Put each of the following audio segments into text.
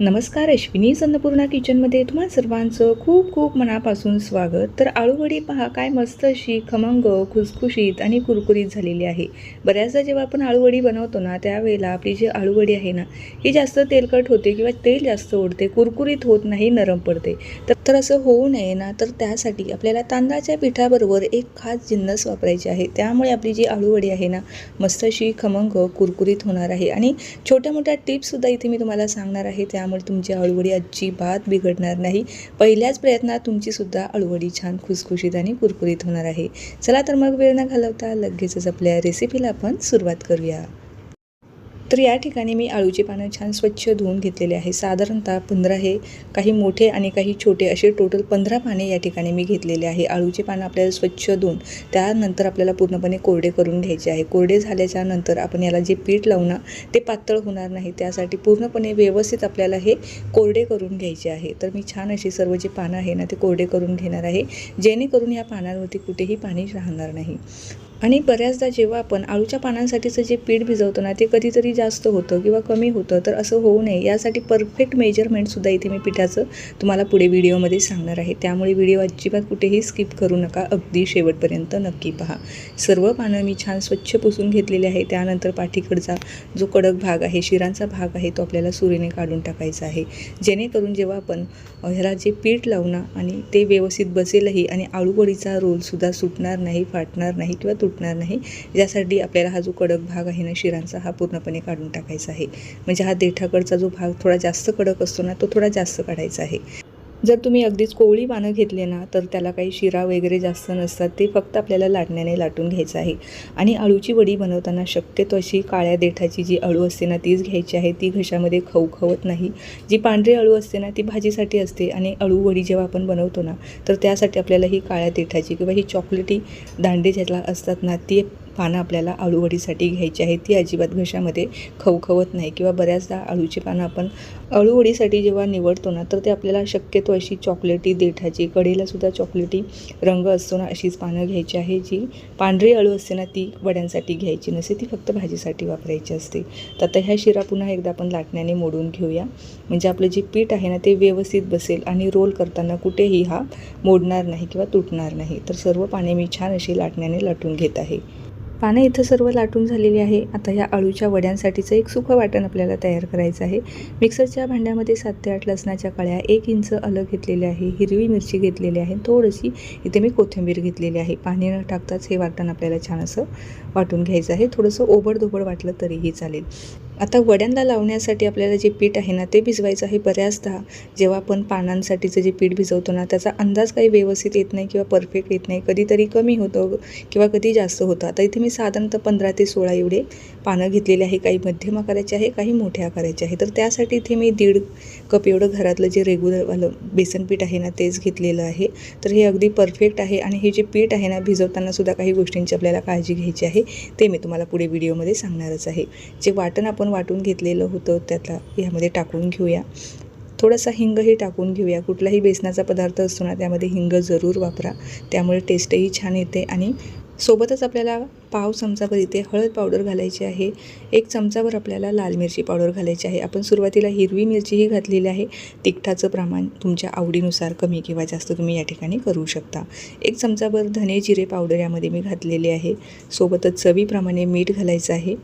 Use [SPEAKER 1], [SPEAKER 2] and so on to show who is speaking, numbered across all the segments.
[SPEAKER 1] नमस्कार अश्विनी अन्नपूर्णा किचनमध्ये तुम्हा सर्वांचं खूप खूप मनापासून स्वागत. तर आळूवडी पहा काय मस्त अशी खमंग खुसखुशीत आणि कुरकुरीत झालेली आहे. बऱ्याचदा जेव्हा आपण आळूवडी बनवतो ना त्यावेळेला आपली जी आळूवडी आहे ना ही जास्त तेलकट होते किंवा तेल जास्त ओढते कुरकुरीत होत नाही नरम पडते. तर तर असं होऊ नये ना तर त्यासाठी आपल्याला तांदळाच्या पिठाबरोबर एक खास जिन्नस वापरायची आहे. त्यामुळे आपली जी आळूवडी आहे ना मस्त अशी खमंग कुरकुरीत होणार आहे. आणि छोट्या मोठ्या टिप्ससुद्धा इथे मी तुम्हाला सांगणार आहे. त्या त्यामुळे तुमची अळूवडी अजिबात बिघडणार नाही. पहिल्याच प्रयत्नात तुमचीसुद्धा अळूवडी छान खुसखुशीत आणि कुरकुरीत होणार आहे. चला तर मग वेळ न घालवता लगेचच आपल्या रेसिपीला आपण सुरुवात करूया. तर या ठिकाणी मी आळूची पानं छान स्वच्छ धुवून घेतलेले आहे. साधारणतः पंधरा हे काही मोठे आणि काही छोटे असे टोटल पंधरा पाने या ठिकाणी मी घेतलेले आहे. आळूचे पानं आपल्याला स्वच्छ धुवून त्यानंतर आपल्याला पूर्णपणे कोरडे करून घ्यायचे आहे. कोरडे झाल्याच्यानंतर आपण याला जे पीठ लावू ना ते पातळ होणार नाही त्यासाठी पूर्णपणे व्यवस्थित आपल्याला हे कोरडे करून घ्यायचे आहे. तर मी छान अशी सर्व जे पानं आहे ना ते कोरडे करून घेणार आहे. जेणेकरून या पानांवरती कुठेही पाणी राहणार नाही. आणि बऱ्याचदा जेव्हा आपण आळूच्या पानांसाठीचं जे पीठ भिजवतो ना ते कधीतरी जास्त होतं किंवा कमी होतं तर असं होऊ नये. यासाठी परफेक्ट मेजरमेंटसुद्धा इथे मी पिठाचं तुम्हाला पुढे व्हिडिओमध्ये सांगणार आहे. त्यामुळे व्हिडिओ अजिबात कुठेही स्किप करू नका. अगदी शेवटपर्यंत नक्की पहा. सर्व पानं मी छान स्वच्छ पुसून घेतलेले आहे. त्यानंतर पाठीकडचा जो कडक भाग आहे शिरांचा भाग आहे तो आपल्याला सुरीने काढून टाकायचा आहे. जेणेकरून जेव्हा आपण ह्याला जे पीठ लावणार आणि ते व्यवस्थित बसेलही आणि आळूवडीचा रोलसुद्धा सुटणार नाही फाटणार नाही किंवा तुटणार नाही. यासाठी आपल्याला हा जो कडक भाग आहे ना शिरांचा हा पूर्णपणे काढून टाकायचा आहे. म्हणजे हा देठाकडचा जो भाग थोडा जास्त कडक असतो ना तो थोडा जास्त काढायचा आहे. जर तुम्ही अगदीच कोवळी पानं घेतले ना तर त्याला काही शिरा वगैरे जास्त नसतात. ते फक्त आपल्याला लाटण्याने लाटून घ्यायचं आहे. आणि अळूची वडी बनवताना शक्यतो अशी काळ्या देठाची जी अळू असते ना तीच घ्यायची आहे. ती घशामध्ये खवखवत नाही. जी पांढरी अळू असते ना ती भाजीसाठी असते. आणि अळू वडी जेव्हा आपण बनवतो ना तर त्यासाठी आपल्याला ही काळ्या देठाची किंवा ही चॉकलेटी दांडे ज्याला असतात ना ती पानं आपल्याला अळूवडीसाठी घ्यायची आहे ती अजिबात घशामध्ये खवखवत नाही किंवा बऱ्याचदा अळूची पानं आपण अळूवडीसाठी जेव्हा निवडतो ना तर ते आपल्याला शक्यतो अशी चॉकलेटी देठाची कडेलासुद्धा चॉकलेटी रंग असतो ना अशीच पानं घ्यायची आहे जी पांढरी अळू असते ना ती वड्यांसाठी घ्यायची नसते ती फक्त भाजीसाठी वापरायची असते. तर आता ह्या शिरा पुन्हा एकदा आपण लाटण्याने मोडून घेऊया. म्हणजे आपलं जे पीठ आहे ना ते व्यवस्थित बसेल आणि रोल करताना कुठेही हा मोडणार नाही किंवा तुटणार नाही. तर सर्व पाने मी छान अशी लाटण्याने लाटून घेत आहे. पानं इथं सर्व लाटून झालेली आहे. आता या अळूच्या वड्यांसाठीचं एक सुखं वाटण आपल्याला तयार करायचं आहे. मिक्सरच्या भांड्यामध्ये सात ते आठ लसणाच्या कळ्या एक इंच अलग घेतलेले आहे. हिरवी मिरची घेतलेली आहे. थोडीशी इथे मी कोथिंबीर घेतलेली आहे. पाणी न टाकताच हे वाटण आपल्याला छान असं वाटून घ्यायचं आहे. थोडंसं ओबडधोबड वाटलं तरीही चालेल. आता वड्यांना लावण्यासाठी आपल्याला जे पीठ आहे ना ते भिजवायचं आहे बऱ्याचदा. जेव्हा आपण पानांसाठीचं जे पीठ भिजवतो ना त्याचा अंदाज काही व्यवस्थित येत नाही किंवा परफेक्ट येत नाही. कधीतरी कमी होतं किंवा कधी जास्त होतं. आता इथे मी साधारणतः पंधरा ते सोळा एवढे पानं घेतलेले आहे. काही मध्यम आकाराचे आहे काही मोठ्या आकाराचे आहे. तर त्यासाठी इथे मी दीड कप एवढं घरातलं जे रेग्युलरवालं बेसन पीठ आहे ना तेच घेतलेलं आहे. तर हे अगदी परफेक्ट आहे आणि हे जे पीठ आहे ना भिजवताना सुद्धा काही गोष्टींची आपल्याला काळजी घ्यायची आहे ते मी तुम्हाला पुढे व्हिडिओमध्ये सांगणारच आहे. जे वाटण आपण वाटून घेतलेलं होतं त्यातला ह्यामध्ये टाकून घेऊया. थोडासा हिंगही टाकून घेऊया. कुठलाही बेसनाचा पदार्थ असतो ना त्यामध्ये हिंग जरूर वापरा. त्यामुळे टेस्टही छान येते आणि सोबतच आपल्याला पाव चमचाभर इथे हळद पावडर घालायची आहे. एक चमचाभर आपल्याला लाल मिरची पावडर घालायची आहे. आपण सुरुवातीला हिरवी मिरचीही घातलेली आहे. तिखटाचं प्रमाण तुमच्या आवडीनुसार कमी किंवा जास्त तुम्ही या ठिकाणी करू शकता. एक चमचाभर धने जिरे पावडर यामध्ये मी घातलेले आहे. सोबतच चवीप्रमाणे मीठ घालायचं आहे.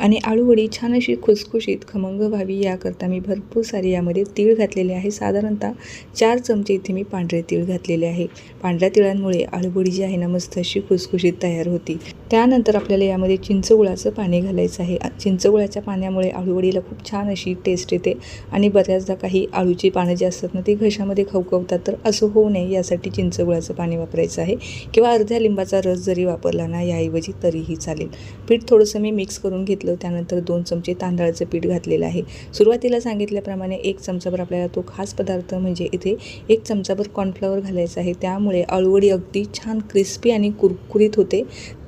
[SPEAKER 1] आणि आळूवडी छान अशी खुसखुशीत खमंग व्हावी याकरता मी भरपूर सारी यामध्ये तीळ घातलेले आहे. साधारणतः चार चमचे इथे मी पांढरे तीळ घातलेले आहे. पांढऱ्या तिळांमुळे आळूवडी जी आहे ना मस्त अशी खुसखुशीत तयार होती. त्यानंतर आपल्याला यामध्ये चिंचगुळाचं पाणी घालायचं आहे. चिंचगुळाच्या पाण्यामुळे आळूवडीला खूप छान अशी टेस्ट येते आणि बऱ्याचदा काही आळूची पानं जी असतात ना ती घशामध्ये खवखवतात. तर असं होऊ नये यासाठी चिंचगुळाचं पाणी वापरायचं आहे. किंवा अर्ध्या लिंबाचा रस जरी वापरला ना याऐवजी तरीही चालेल. पीठ थोडंसं मी मिक्स करून घेतलं त्यानंतर दोन चमचे तांदळाचं पीठ घातलेलं आहे. सुरुवातीला सांगितल्याप्रमाणे एक चमचाभर आपल्याला तो खास पदार्थ म्हणजे इथे एक चमचाभर कॉर्नफ्लॉवर घालायचा आहे. त्यामुळे अळवडी अगदी छान क्रिस्पी आणि कुरकुरीत होते.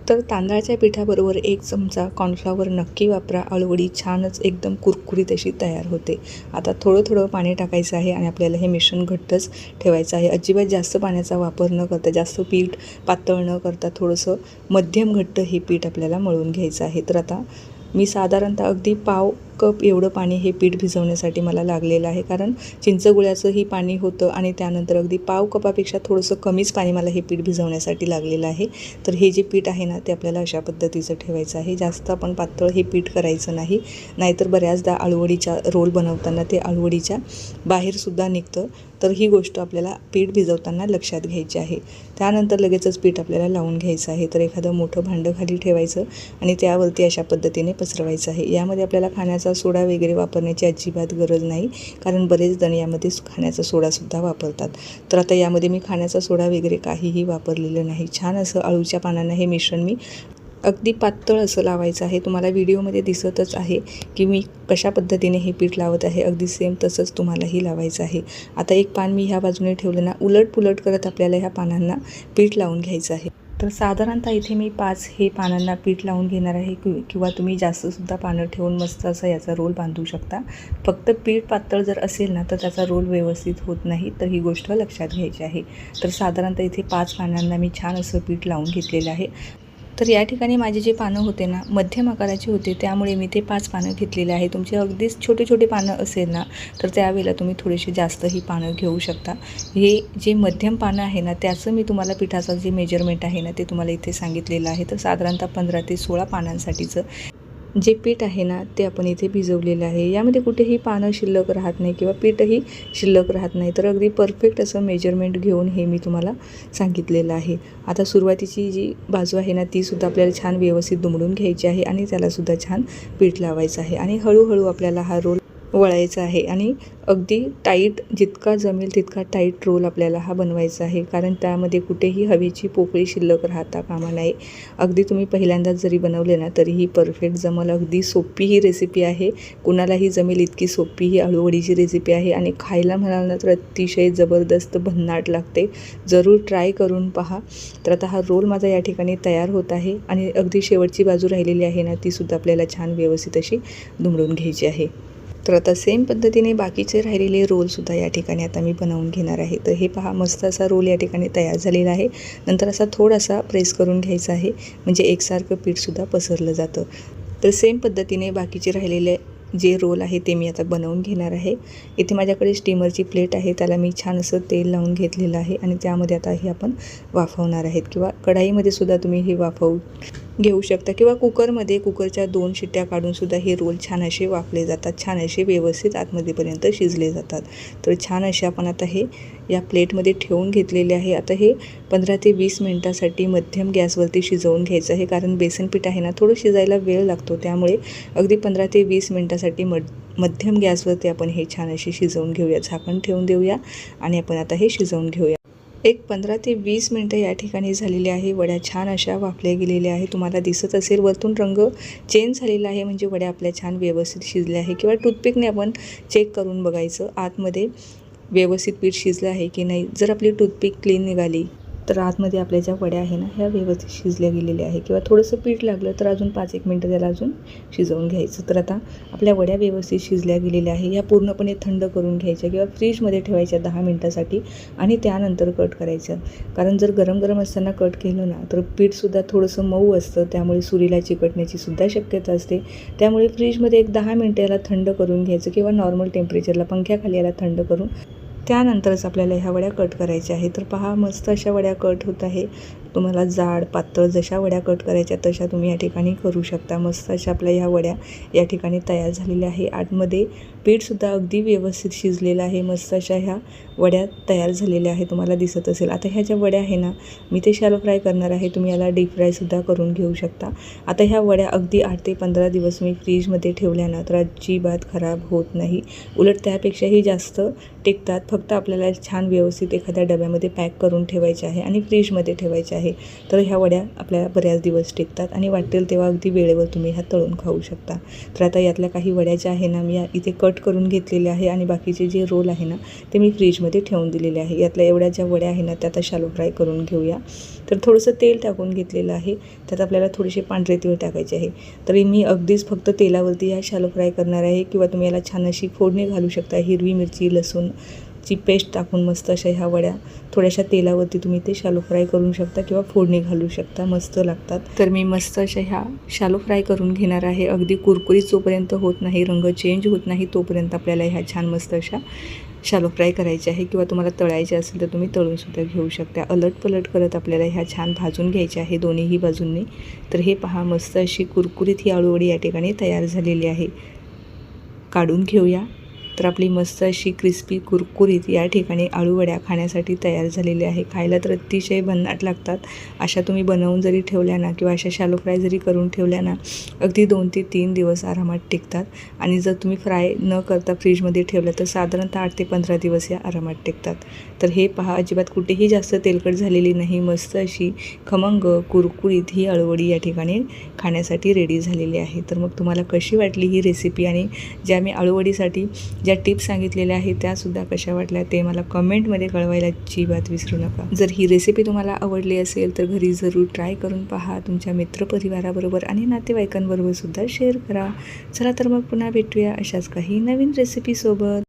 [SPEAKER 1] तर तांदळाच्या पिठाबरोबर एक चमचा कॉर्नफ्लॉवर नक्की वापरा. अळवडी छानच एकदम कुरकुरीत अशी तयार होते. आता थोडं थोडं पाणी टाकायचं आहे आणि आपल्याला हे मिश्रण घट्टच ठेवायचं आहे. अजिबात जास्त पाण्याचा वापर न करता जास्त पीठ पातळ न करता थोडंसं मध्यम घट्ट हे पीठ आपल्याला मळून घ्यायचं आहे. तर आता मी साधारणतः अगदी पाव कप एवढं पाणी हे पीठ भिजवण्यासाठी मला लागलेलं आहे. कारण चिंचगुळ्याचंही पाणी होतं आणि त्यानंतर अगदी पाव कपापेक्षा थोडंसं कमीच पाणी मला हे पीठ भिजवण्यासाठी लागलेलं आहे. तर हे जे पीठ आहे ना ते आपल्याला अशा पद्धतीचं ठेवायचं आहे. जास्त आपण पातळ हे पीठ करायचं नाही. नाहीतर बऱ्याचदा अळवडीच्या रोल बनवताना ते आळूवडीच्या बाहेरसुद्धा निघतं. तर ही गोष्ट आपल्याला पीठ भिजवताना लक्षात घ्यायची आहे. त्यानंतर लगेचच पीठ आपल्याला लावून घ्यायचं आहे. तर एखादं मोठं भांडं खाली ठेवायचं आणि त्यावरती अशा पद्धतीने पसरवायचं आहे. यामध्ये आपल्याला खाण्याचा सोडा वगैरे वापरण्याची अजिबात गरज नाही कारण बरेच जण यामध्ये खाण्याचा सोडासुद्धा वापरतात. तर आता यामध्ये मी खाण्याचा सोडा वगैरे काहीही वापरलेलं नाही. छान असं अळूच्या पानांना हे मिश्रण मी अगदी पातळ असं लावायचं आहे. तुम्हाला व्हिडिओमध्ये दिसतच आहे की मी कशा पद्धतीने हे पीठ लावत आहे. अगदी सेम तसंच तुम्हालाही लावायचं आहे. आता एक पान मी ह्या बाजूने ठेवलं ना उलट पुलट करत आपल्याला ह्या पानांना पीठ लावून घ्यायचं आहे. तर साधारणतः इथे मी पाच हे पानांना पीठ लावून घेणार आहे कि किंवा तुम्ही जास्तसुद्धा पानं ठेवून मस्त असा याचा रोल बांधू शकता. फक्त पीठ पातळ जर असेल ना तर त्याचा रोल व्यवस्थित होत नाही तर ही गोष्ट लक्षात घ्यायची आहे. तर साधारणतः इथे पाच पानांना मी छान असं पीठ लावून घेतलेलं आहे. तर या ठिकाणी माझे जे पानं होते ना मध्यम आकाराचे होते त्यामुळे मी ते पाच पानं घेतलेले आहे. तुमचे अगदीच छोटे छोटे पानं असेल ना तर त्यावेळेला तुम्ही थोडेसे जास्त ही पानं घेऊ शकता. हे जे मध्यम पानं आहे ना त्याचं मी तुम्हाला पिठाचं जे मेजरमेंट आहे ना ते तुम्हाला इथे सांगितलेलं आहे. तर साधारणतः पंधरा ते सोळा पानांसाठीचं जे पीठ आहे ना ते आपण इथे भिजवलेलं आहे. यामध्ये कुठेही पानं शिल्लक राहत नाही किंवा पीठही शिल्लक राहत नाही. तर अगदी परफेक्ट असं मेजरमेंट घेऊन हे मी तुम्हाला सांगितलेलं आहे. आता सुरुवातीची जी बाजू आहे ना तीसुद्धा आपल्याला छान व्यवस्थित दुमडून घ्यायची आहे आणि त्यालासुद्धा छान पीठ लावायचं आहे. आणि हळूहळू आपल्याला हा रोल वळायचं आहे. आणि अगदी टाईट जितका जमेल तितका टाईट रोल आपल्याला हा बनवायचा आहे. कारण त्यामध्ये कुठेही हवेची पोकळी शिल्लक राहता कामा नये. अगदी तुम्ही पहिल्यांदाच जरी बनवले ना तरीही परफेक्ट जमल. अगदी सोपी ही रेसिपी आहे. कुणालाही जमेल इतकी सोपी ही आळूवडीची रेसिपी आहे. आणि खायला म्हणाल ना तर अतिशय जबरदस्त भन्नाट लागते. जरूर ट्राय करून पहा. तर आता हा रोल माझा या ठिकाणी तयार होत आहे. आणि अगदी शेवटची बाजू राहिलेली आहे ना तीसुद्धा आपल्याला छान व्यवस्थित अशी दुमडून घ्यायची आहे. तर आता सेम पद्धतीने बाकीचे राहिलेले रोलसुद्धा या ठिकाणी आता मी बनवून घेणार आहे. तर हे पहा मस्त असा रोल या ठिकाणी तयार झालेला आहे. नंतर असा थोडासा प्रेस करून घ्यायचा आहे. म्हणजे एकसारखं पीठसुद्धा पसरलं जातं. तर सेम पद्धतीने बाकीचे राहिलेले जे रोल आहे ते मी आता बनवून घेणार आहे. इथे माझ्याकडे स्टीमरची प्लेट आहे. त्याला मी छान असं तेल लावून घेतलेलं आहे. आणि त्यामध्ये आता हे आपण वाफवणार आहेत. किंवा कढाईमध्ये सुद्धा तुम्ही हे वाफवू घेऊ शकता. किंवा कुकरमध्ये कुकरच्या दोन शिट्ट्या काढूनसुद्धा हे रोल छान असे वाफले जातात. छान असे व्यवस्थित आतमध्येपर्यंत शिजले जातात. तर छान असे आपण आता हे या प्लेटमध्ये ठेवून घेतलेले आहे. आता हे पंधरा ते वीस मिनटासाठी मध्यम गॅसवरती शिजवून घ्यायचं आहे. कारण बेसन पीठ आहे ना थोडं शिजायला वेळ लागतो. त्यामुळे अगदी पंधरा ते वीस मिनटासाठी मड मध्यम गॅसवरती आपण हे छान असे शिजवून घेऊया. झाकण ठेवून देऊया आणि आपण आता हे शिजवून घेऊया. एक पंधरा ते वीस मिनटं या ठिकाणी झालेली आहे. वड्या छान अशा वाफल्या गेलेल्या आहे तुम्हाला दिसत असेल वरतून रंग चेंज झालेला आहे. म्हणजे वड्या आपल्या छान व्यवस्थित शिजल्या आहे किंवा टूथपिकने आपण चेक करून बघायचं आतमध्ये व्यवस्थित पीठ शिजलं आहे की नाही. जर आपली टूथपिक क्लीन निघाली तर आतमध्ये आपल्या ज्या वड्या आहे ना ह्या व्यवस्थित शिजल्या गेलेल्या आहे किंवा थोडंसं पीठ लागलं तर अजून पाच एक मिनटं त्याला अजून शिजवून घ्यायचं. तर आता आपल्या वड्या व्यवस्थित शिजल्या गेलेल्या आहे ह्या पूर्णपणे थंड करून घ्यायच्या किंवा फ्रीजमध्ये ठेवायच्या दहा मिनटासाठी आणि त्यानंतर कट करायचं. कारण जर गरम गरम असताना कट केलं ना तर पीठसुद्धा थोडंसं मऊ असतं. त्यामुळे सुरीला चिकटण्याची सुद्धा शक्यता असते. त्यामुळे फ्रीजमध्ये एक दहा मिनटं याला थंड करून घ्यायचं किंवा नॉर्मल टेम्परेचरला पंख्याखाली याला थंड करून त्यानंतरच आपल्याला ह्या वड्या कट करायच्या आहे तर पहा मस्त अशा वड्या कट होत आहे. तुम्हाला जाड पातळ जशा वड्या कट करायच्या तशा तुम्ही या ठिकाणी करू शकता. मस्त अशा आपल्या ह्या वड्या या ठिकाणी तयार झालेल्या आहे. आतमध्ये पीठसुद्धा अगदी व्यवस्थित शिजलेलं आहे. मस्त अशा ह्या वड्या तयार झालेल्या आहे तुम्हाला दिसत असेल. आता ह्या ज्या वड्या आहे ना मी ते शॅलो फ्राय करणार आहे. तुम्ही याला डीप फ्रायसुद्धा करून घेऊ शकता. आता ह्या वड्या अगदी आठ ते पंधरा दिवस मी फ्रीजमध्ये ठेवल्या ना तर अजिबात खराब होत नाही. उलट त्यापेक्षाही जास्त टिकतात. फक्त आपल्याला छान व्यवस्थित एखाद्या डब्यामध्ये पॅक करून ठेवायचे आहे आणि फ्रीजमध्ये ठेवायचे आहे. तर ह्या वड्या आपल्याला बऱ्याच दिवस टिकतात आणि वाटेल तेव्हा अगदी वेळेवर तुम्ही ह्या तळून खाऊ शकता. तर आता यातल्या काही वड्या ज्या आहे ना मी या इथे कट करून घेतलेले आहे आणि बाकीचे जे रोल आहे ना ते मी फ्रीजमध्ये ठेवून दिलेले आहे. यातल्या एवढ्या ज्या वड्या आहे ना त्या आता शालो फ्राय करून घेऊया. तर थोडंसं तेल टाकून घेतलेलं आहे. त्यात आपल्याला थोडेसे पांढरे तीळ टाकायचे आहे. तरी मी अगदीच फक्त तेलावरती ह्या शालो फ्राय करणार आहे किंवा तुम्ही याला छान अशी फोडणी घालू शकता. हिरवी मिरची लसूण ची पेस्ट टाकून मस्त अशा ह्या वड्या थोड्याशा तेलावरती तुम्ही ते शालो फ्राय करू शकता किंवा फोडणी घालू शकता. मस्त लागतात. तर मी मस्त अशा ह्या शालो फ्राय करून घेणार आहे. अगदी कुरकुरीत जोपर्यंत होत नाही रंग चेंज होत नाही तोपर्यंत आपल्याला ह्या छान मस्त अशा शालो फ्राय करायचे आहे किंवा तुम्हाला तळायचे असेल तर तुम्ही तळूनसुद्धा घेऊ शकता. अलट पलट करत आपल्याला ह्या छान भाजून घ्यायच्या आहे दोन्हीही बाजूंनी. तर हे पहा मस्त अशी कुरकुरीत ही आळूवडी या ठिकाणी तयार झालेली आहे. काढून घेऊया. तर आपली मस्त अशी क्रिस्पी कुरकुरीत या ठिकाणी आळूवड्या खाण्यासाठी तयार झालेली आहे. खायला तर अतिशय भन्नाट लागतात. अशा तुम्ही बनवून जरी ठेवल्या ना किंवा अशा शालो फ्राय जरी करून ठेवल्या ना अगदी दोन ते तीन दिवस आरामात टिकतात. आणि जर तुम्ही फ्राय न करता फ्रीजमध्ये ठेवलं तर साधारणतः आठ ते पंधरा दिवस या आरामात टिकतात. तर हे पहा अजिबात कुठेही जास्त तेलकट झालेली नाही. मस्त अशी खमंग कुरकुरीत ही अळवडी या ठिकाणी खाण्यासाठी रेडी झालेली आहे. तर मग तुम्हाला कशी वाटली ही रेसिपी आणि ज्या मी अळूवडीसाठी ज्या टिप्स सांगितलेल्या आहेत त्यासुद्धा कशा वाटल्या ते मला कमेंटमध्ये कळवायला अजिबात विसरू नका. जर ही रेसिपी तुम्हाला आवडली असेल तर घरी जरूर ट्राय करून पहा. तुमच्या मित्रपरिवाराबरोबर आणि नातेवाईकांबरोबर सुद्धा शेअर करा. चला तर मग पुन्हा भेटूया अशाच काही नवीन रेसिपीसोबत